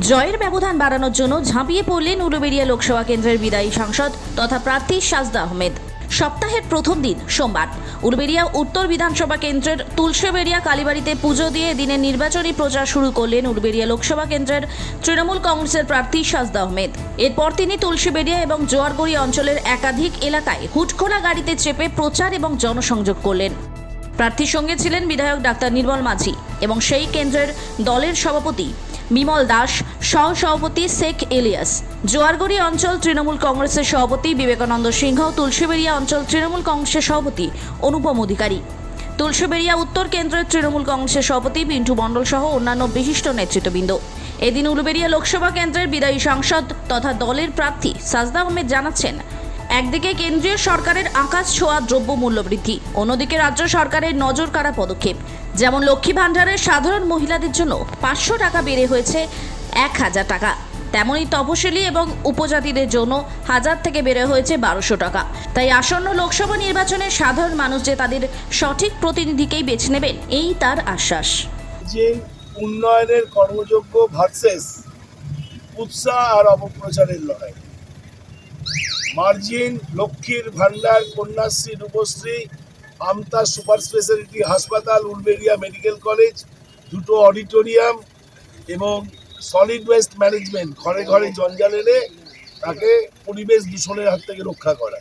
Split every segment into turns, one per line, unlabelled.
জয়ের ব্যবধান বাড়ানোর জন্য ঝাঁপিয়ে পড়লেন উলুবেড়িয়া লোকসভা কেন্দ্রের বিদায়ী সাংসদ তথা প্রার্থী সাজদা আহমেদ। সপ্তাহের প্রথম দিন, সোমবার। উলবেড়িয়া উত্তর বিধানসভা কেন্দ্রের তুলসীবেড়িয়া কালীবাড়িতে পুজো দিয়ে দিনের নির্বাচনী প্রচার শুরু করলেন উলবেড়িয়া লোকসভা কেন্দ্রের তৃণমূল কংগ্রেসের প্রার্থী সাজদা আহমেদ। এরপর তিনি তুলসীবেড়িয়া এবং জোয়ারগড়ি অঞ্চলের একাধিক এলাকায় হুটখোলা গাড়িতে চেপে প্রচার এবং জনসংযোগ করলেন। প্রার্থীর সঙ্গে ছিলেন বিধায়ক ডাক্তার নির্মল মাঝি এবং সেই কেন্দ্রের দলের সভাপতি বিমল দাস, সহ সভাপতি শেখ এলিয়াস। জোয়ারগড়ি অঞ্চল তৃণমূল কংগ্রেসের সভাপতি বিবেকানন্দ সিংহ, তুলসীবেড়িয়া অঞ্চল তৃণমূল কংগ্রেসের সভাপতি অনুপম অধিকারী। তুলসীবেড়িয়া উত্তর কেন্দ্রের তৃণমূল কংগ্রেসের সভাপতি পিন্টু মণ্ডল সহ অন্যান্য বিশিষ্ট নেতৃত্ববৃন্দ। এদিন উলুবেড়িয়া লোকসভা কেন্দ্রের বিদায়ী সাংসদ তথা দলের প্রার্থী সাজদা আহমেদ জানাচ্ছেন একদিকে কেন্দ্রীয় সরকারের আকাশ ছোঁয়া দ্রব্য মূল্য বৃদ্ধি, অন্যদিকে রাজ্য সরকারের নজর কাড়া পদক্ষেপ। যেমন লক্ষ্মী ভাণ্ডারের সাধারণ মহিলাদের জন্য পাঁচশো টাকা বেড়ে হয়েছে এক হাজার টাকা। তেমনই তপশিলি এবং উপজাতিদের জন্য হাজার থেকে বেড়ে হয়েছে বারোশো টাকা। তাই আসন্ন লোকসভা নির্বাচনে সাধারণ মানুষ যে তাদের সঠিক প্রতিনিধিকেই বেছে নেবেন, এই তার আশ্বাস।
যে উন্নয়নের কর্মযোগ্য ভার্সেস, উৎসাহ আর অপপ্রচারের লড়াই। Margin, Lakshmir Bhandar Kanyashree, Rupashree, Amta super speciality হাসপাতাল উলবেরিয়া মেডিকেল কলেজ, দুটো অডিটোরিয়াম এবং সলিড ওয়েস্ট ম্যানেজমেন্ট ঘরে ঘরে জঞ্জাল এনে তাকে পরিবেশ দূষণের হাত থেকে রক্ষা করা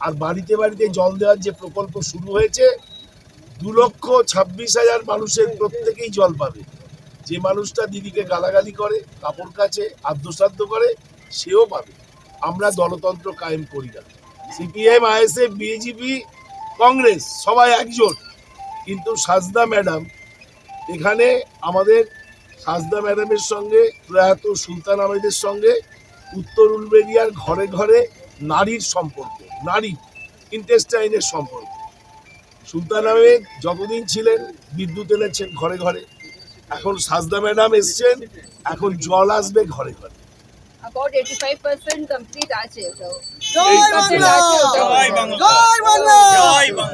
আর বাড়িতে বাড়িতে জল দেওয়ার যে প্রকল্প শুরু হয়েছে, দু লক্ষ ছাব্বিশ হাজার মানুষের প্রত্যেকেই জল পাবে। যে মানুষটা দিদিকে গালাগালি করে, কাপড় কাছে আদ্যসাধ্য করে, সেও পাবে। আমরা দলতন্ত্র কায়েম করি না। সিপিএম, আইএসএফ বিজেপি কংগ্রেস, সবাই একজোট। কিন্তু সাজদা ম্যাডাম, এখানে আমাদের সাজদা ম্যাডামের সঙ্গে, প্রয়াত সুলতান আহমেদের সঙ্গে, উত্তর উলবেরিয়ার ঘরে ঘরে নারীর সম্পর্ক, নারী ইন্টেস্টাইনের সম্পর্ক। সুলতান আহমেদ যতদিন ছিলেন, বিদ্যুৎ এনেছেন ঘরে ঘরে। এখন সাজদা ম্যাডাম এসছেন, এখন জল আসবে ঘরে ঘরে।
About 85% complete আছে তো
জয়
বাংলা!
জয় বাংলা জয় বাংলা